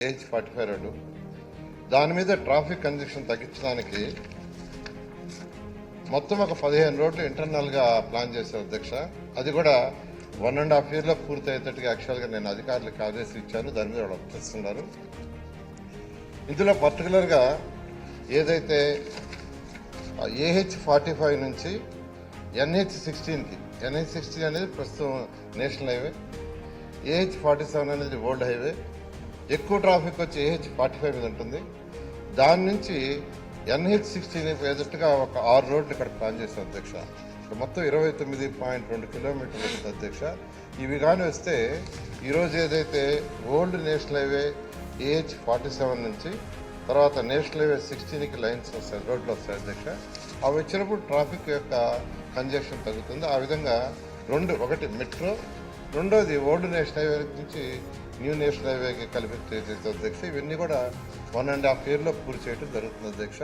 AH forty five road దాని మీద traffic conjunction తగ్గించడానికి మొత్తం ఒక పదిహేను రోడ్లు ఇంటర్నల్గా ప్లాన్ చేశారు అధ్యక్ష. అది కూడా వన్ అండ్ హాఫ్ ఇయర్లో పూర్తి అయ్యేటట్టుగా యాక్చువల్గా నేను అధికారులకు ఆదేశం ఇచ్చాను. దాని మీద వాళ్ళు చేస్తున్నారు ఇందులో పర్టికులర్గా ఏదైతే ఏహెచ్ ఫార్టీ ఫైవ్ నుంచి ఎన్హెచ్ సిక్స్టీన్కి ఎన్హెచ్ సిక్స్టీన్ అనేది ప్రస్తుతం national highway AH forty seven అనేది ఓల్డ్ హైవే ఎక్కువ ట్రాఫిక్ వచ్చి ఏహెచ్ ఫార్టీ ఫైవ్ మీద ఉంటుంది. దాని నుంచి ఎన్హెచ్ సిక్స్టీన్ ఎదురుగా ఒక ఆరు రోడ్లు ఇక్కడ ప్లాన్ చేశాం అధ్యక్ష. ఇక్కడ మొత్తం ఇరవై తొమ్మిది పాయింట్ రెండు కిలోమీటర్లు వస్తుంది అధ్యక్ష. ఇవి కానీ వస్తే ఈరోజు ఏదైతే old national highway AH forty seven నుంచి తర్వాత నేషనల్ హైవే సిక్స్టీన్కి లైన్స్ వస్తాయి రోడ్లు వస్తాయి అధ్యక్ష. అవి వచ్చినప్పుడు ట్రాఫిక్ యొక్క కంజక్షన్ తగ్గుతుంది. ఆ విధంగా రెండు ఒకటి మెట్రో రెండోది ఓల్డ్ నేషనల్ హైవే నుంచి న్యూ నేషనల్ హైవేకి కలిపి అధ్యక్ష. ఇవన్నీ కూడా వన్ అండ్ హాఫ్ ఇయర్లో పూర్తి చేయడం జరుగుతుంది అధ్యక్ష.